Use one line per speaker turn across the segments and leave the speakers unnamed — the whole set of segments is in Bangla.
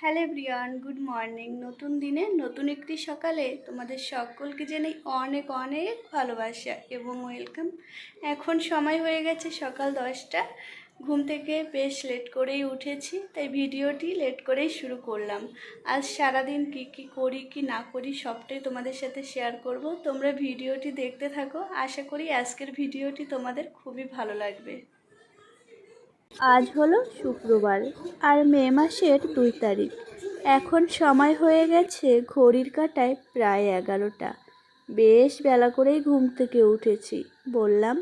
Hello Brian good morning. নতুন দিনে নতুন একটি সকালে তোমাদের সকলকে জেনে অনেক অনেক ভালোবাসা এবং ওয়েলকাম। এখন সময় হয়ে গেছে সকাল দশটা। ঘুম থেকে বেশ লেট করেই উঠেছি, তাই ভিডিওটি লেট করেই শুরু করলাম। আজ সারাদিন কি কি করি, কি না করি, সবটাই তোমাদের সাথে শেয়ার করব। তোমরা ভিডিওটি দেখতে থাকো। আশা করি আজকের ভিডিওটি তোমাদের খুবই ভালো লাগবে। আজ হলো শুক্রবার আর মে মাসের দুই তারিখ। এখন সময় হয়ে গেছে ঘড়ির কাটায় প্রায় এগারোটা। বেশ বেলা করেই ঘুম থেকে উঠেছি, বললাম।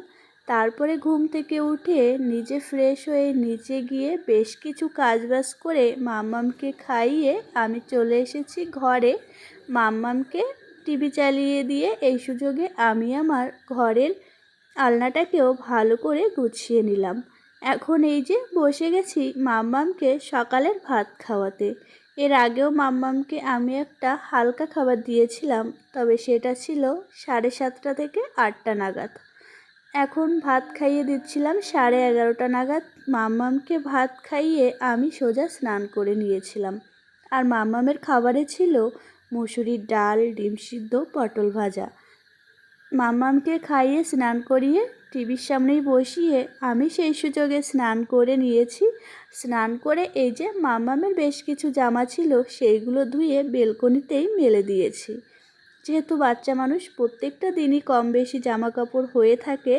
তারপরে ঘুম থেকে উঠে নিজে ফ্রেশ হয়ে নিচে গিয়ে বেশ কিছু কাজবাজ করে মাম্মামকে খাইয়ে আমি চলে এসেছি ঘরে। মাম্মামকে টিভি চালিয়ে দিয়ে এই সুযোগে আমি আমার ঘরের আলনাটাকেও ভালো করে গুছিয়ে নিলাম। এখন এই যে বসে গেছি মাম্মামকে সকালের ভাত খাওয়াতে। এর আগেও মাম্মামকে আমি একটা হালকা খাবার দিয়েছিলাম, তবে সেটা ছিল সাড়ে সাতটা থেকে আটটা নাগাদ। এখন ভাত খাইয়ে দিচ্ছিলাম সাড়ে এগারোটা নাগাদ। মাম্মামকে ভাত খাইয়ে আমি সোজা স্নান করে নিয়েছিলাম। আর মাম্মামের খাবারে ছিল মুসুরির ডাল, ডিম সিদ্ধ, পটল ভাজা। মাম্মামকে খাইয়ে স্নান করিয়ে টিভির সামনেই বসিয়ে আমি সেই সুযোগে স্নান করে নিয়েছি। স্নান করে এই যে মাম্মামের বেশ কিছু জামা ছিল, সেইগুলো ধুয়ে বেলকনিতেই মেলে দিয়েছি। যেহেতু বাচ্চা মানুষ প্রত্যেকটা দিনই কম বেশি জামা কাপড় হয়ে থাকে,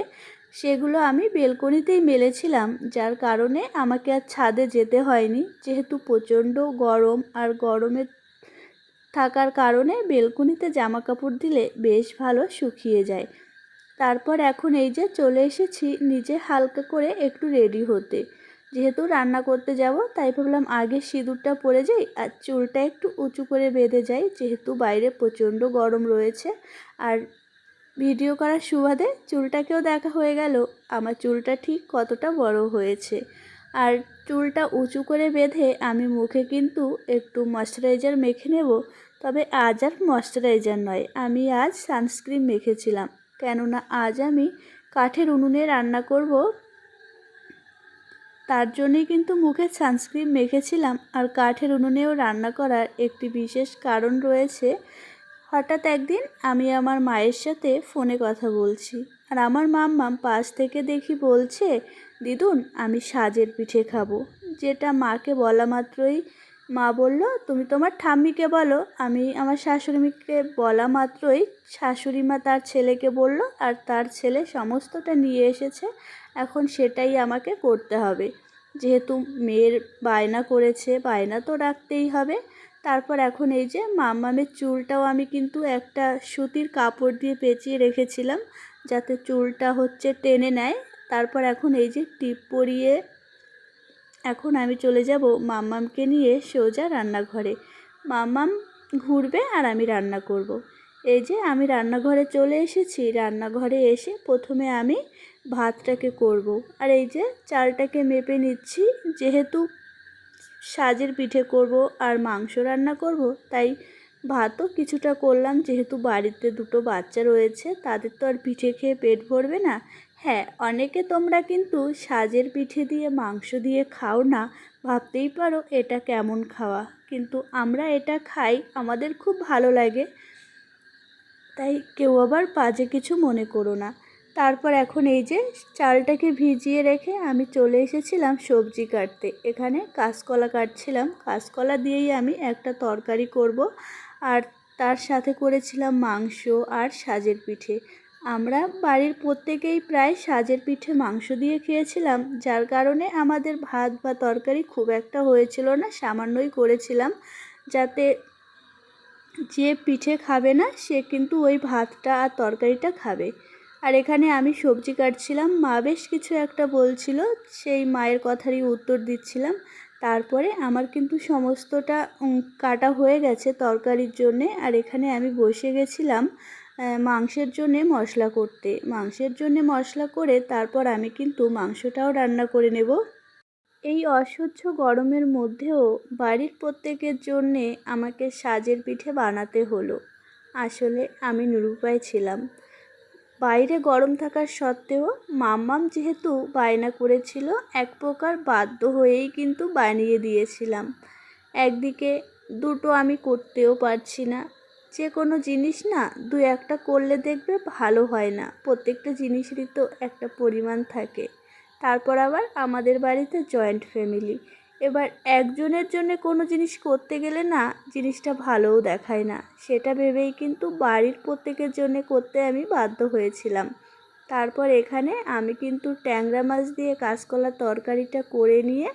সেগুলো আমি বেলকনিতেই মেলেছিলাম, যার কারণে আমাকে আর ছাদে যেতে হয়নি। যেহেতু প্রচণ্ড গরম আর গরমের থাকার কারণে বেলকনিতে জামা কাপড় দিলে বেশ ভালো শুকিয়ে যায়। তারপর এখন এই যে চলে এসেছি নিজে হালকা করে একটু রেডি হতে। যেহেতু রান্না করতে যাব, তাই ভাবলাম আগে সিঁদুরটা পরে যাই আর চুলটা একটু উঁচু করে বেঁধে যাই, যেহেতু বাইরে প্রচণ্ড গরম রয়েছে। আর ভিডিও করার সুবাদে চুলটাকেও দেখা হয়ে গেল, আমার চুলটা ঠিক কতটা বড় হয়েছে। আর চুলটা উঁচু করে বেঁধে আমি মুখে কিন্তু একটু ময়শ্চারাইজার মেখে নেব, তবে আজ আর ময়শ্চারাইজার নয়, আমি আজ সানস্ক্রিন মেখেছিলাম। কেননা আজ আমি কাঠের উনুনে রান্না করব। তার জন্যই কিন্তু মুখে সানস্ক্রিন মেখেছিলাম আর কাঠের উনুনেও রান্না করার একটি বিশেষ কারণ রয়েছে। হঠাৎ একদিন আমি আমার মায়ের সাথে ফোনে কথা বলছি আর আমার মাম্মাম পাশ থেকে দেখি বলছে, দিদুন, আমি সাজের পিঠে খাব। যেটা মাকে বলা মাত্রই মা বলল, তুমি তোমার ঠাম্মিকে বলো। আমি আমার শাশুড়িকে বলা মাত্রই শাশুড়ি মা তার ছেলেকে বলল, আর তার ছেলে সমস্তটা নিয়ে এসেছে, এখন সেটাই আমাকে করতে হবে। যেহেতু মেয়ের বায়না করেছে, বায়না তো রাখতেই হবে। তারপর এখন এই যে মাম্মামের চুলটাও আমি কিন্তু একটা সুতির কাপড় দিয়ে পেঁচিয়ে রেখেছিলাম, যাতে চুলটা হচ্ছে টেনে নেয়। তারপর এখন এই যে টিপ পরিয়ে এখন আমি চলে যাব মাম্মামকে নিয়ে সোজা রান্নাঘরে মাম্মাম ঘুরবে আর আমি রান্না করব। এই যে আমি রান্নাঘরে চলে এসেছি, রান্নাঘরে এসে প্রথমে আমি ভাতটাকে করব। আর এই যে চালটাকে মেপে নিচ্ছি, যেহেতু সাজের পিঠে করব আর মাংস রান্না করব, তাই ভাতও কিছুটা করলাম যেহেতু বাড়িতে দুটো বাচ্চা রয়েছে, তাদের তো আর পিঠে খেয়ে পেট ভরবে না হ্যাঁ অনেকে তোমরা কিন্তু সাজের পিঠে দিয়ে মাংস দিয়ে খাও না, ভাবতেই পারো এটা কেমন খাওয়া। কিন্তু আমরা এটা খাই, আমাদের খুব ভালো লাগে। তাই কেউ আবার পাজে কিছু মনে করো না। তারপর এখন এই যে চালটাকে ভিজিয়ে রেখে আমি চলে এসেছিলাম সবজি কাটতে। এখানে কাঁচকলা কাটছিলাম। কাঁচকলা দিয়েই আমি একটা তরকারি করব। আর তার সাথে করেছিলাম মাংস আর সাজের পিঠে। আমরা বাড়ির প্রত্যেকেই প্রায় সাজের পিঠে মাংস দিয়ে খেয়েছিলাম, যার কারণে আমাদের ভাত বা তরকারি খুব একটা হয়েছিল না, সামান্যই করেছিলাম, যাতে যে পিঠে খাবে না, সে কিন্তু ওই ভাতটা আর তরকারিটা খাবে। আর এখানে আমি সবজি কাটছিলাম, মা বেশ কিছু একটা বলছিল, সেই মায়ের কথারই উত্তর দিচ্ছিলাম। তারপরে আমার কিন্তু সমস্তটা কাটা হয়ে গেছে তরকারির জন্যে, আর এখানে আমি বসে গেছিলাম মাংসের জন্যে মশলা করতে। মাংসের জন্যে মশলা করে তারপর আমি কিন্তু মাংসটাও রান্না করে নেব। এই অসহ্য গরমের মধ্যেও বাড়ির প্রত্যেকের জন্যে আমাকে সাজের পিঠে বানাতে হলো। আসলে আমি নিরুপায় ছিলাম। বাইরে গরম থাকার সত্ত্বেও মাম্মাম যেহেতু বায়না করেছিল, এক প্রকার বাধ্য হয়েই কিন্তু বানিয়ে দিয়েছিলাম। একদিকে দুটো আমি করতেও পারছি না যে কোনো জিনিস না দু একটা করলে দেখবে ভালো হয় না। প্রত্যেকটা জিনিসেরই তো একটা পরিমাণ থাকে। তারপর আবার আমাদের বাড়িতে জয়েন্ট ফ্যামিলি এবার একজনের জন্য কোনো জিনিস করতে গেলে না জিনিসটা ভালোও দেখায় না। সেটা ভেবেই কিন্তু বাড়ির প্রত্যেকের জন্য করতে আমি বাধ্য হয়েছিলাম। তারপর এখানে আমি কিন্তু ট্যাংরা মাছ দিয়ে কাঁচকলার তরকারিটা করে নিয়ে,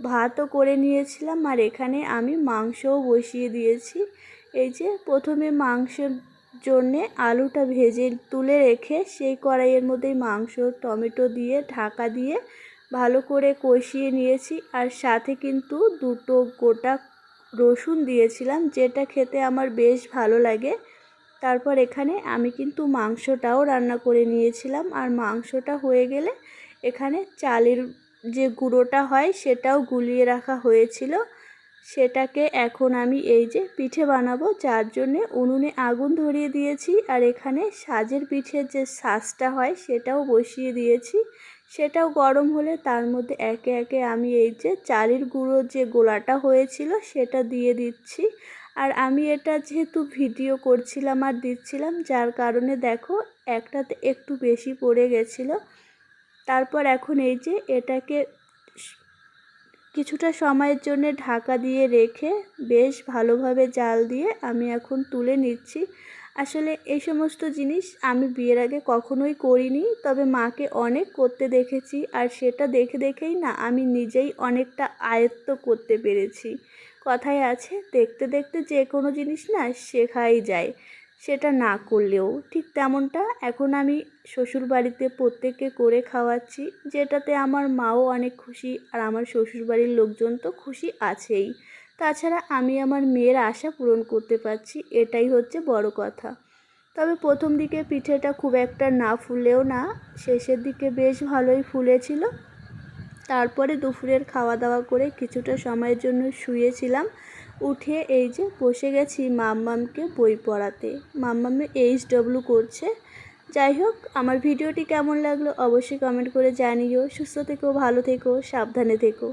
ভাতও করে নিয়েছিলাম। আর এখানে আমি মাংসও বসিয়ে দিয়েছি। এই যে প্রথমে মাংসের জন্যে আলুটা ভেজে তুলে রেখে সেই কড়াইয়ের মধ্যেই মাংস, টমেটো দিয়ে, ঢাকা দিয়ে ভালো করে কষিয়ে নিয়েছি। আর সাথে কিন্তু দুটো গোটা রসুন দিয়েছিলাম, যেটা খেতে আমার বেশ ভালো লাগে। তারপর এখানে আমি কিন্তু মাংসটাও রান্না করে নিয়েছিলাম। আর মাংসটা হয়ে গেলে এখানে চালের যে গুঁড়োটা হয়, সেটাও গুলিয়ে রাখা হয়েছিল। সেটাকে এখন আমি এই যে পিঠে বানাবো, যার জন্যে উনুনে আগুন ধরিয়ে দিয়েছি আর এখানে সাজের পিঠের যে শাঁসটা হয় সেটাও বসিয়ে দিয়েছি। সেটাও গরম হলে তার মধ্যে একে একে আমি এই যে চালের গুঁড়ো যে গোলাটা হয়েছিল সেটা দিয়ে দিচ্ছি। আর আমি এটা যেহেতু ভিডিও করছিলাম আর দিচ্ছিলাম, যার কারণে দেখো একটাতে একটু বেশি পড়ে গেছিল। তারপর এখন এই যে এটাকে কিছুটা সময়ের জন্য ঢাকা দিয়ে রেখে বেশ ভালোভাবে জাল দিয়ে আমি এখন তুলে নিচ্ছি। আসলে এই সমস্ত জিনিস আমি বিয়ের আগে কখনোই করিনি, তবে মাকে অনেক করতে দেখেছি আর সেটা দেখে দেখেই না আমি নিজেই অনেকটা আয়ত্ত করতে পেরেছি। কথায় আছে, দেখতে দেখতে যে কোনো জিনিস না শেখাই যায়। সেটা না করলেও ঠিক তেমনটা এখন আমি শ্বশুর বাড়িতে প্রত্যেককে করে খাওয়াচ্ছি, যেটাতে আমার মাও অনেক খুশি আর আমার শ্বশুরবাড়ির লোকজন তো খুশি আছেই। তাছাড়া আমি আমার মেয়ের আশা পূরণ করতে পারছি, এটাই হচ্ছে বড় কথা। তবে প্রথম দিকে পিঠেটা খুব একটা না ফুলেও না, শেষের দিকে বেশ ভালোই ফুলেছিল। তারপরে দুপুরের খাওয়া দাওয়া করে কিছুটা সময়ের জন্য শুয়েছিলাম। উঠে এই যে বসে গেছি মাম্মামকে বই পড়াতে। মাম্মামে এইচ ডব্লু করছে। যাই হোক, আমার ভিডিওটি কেমন লাগল অবশ্যই কমেন্ট করে জানিও। সুস্থ থেকো, ভালো থেকো, সাবধানে থেকো।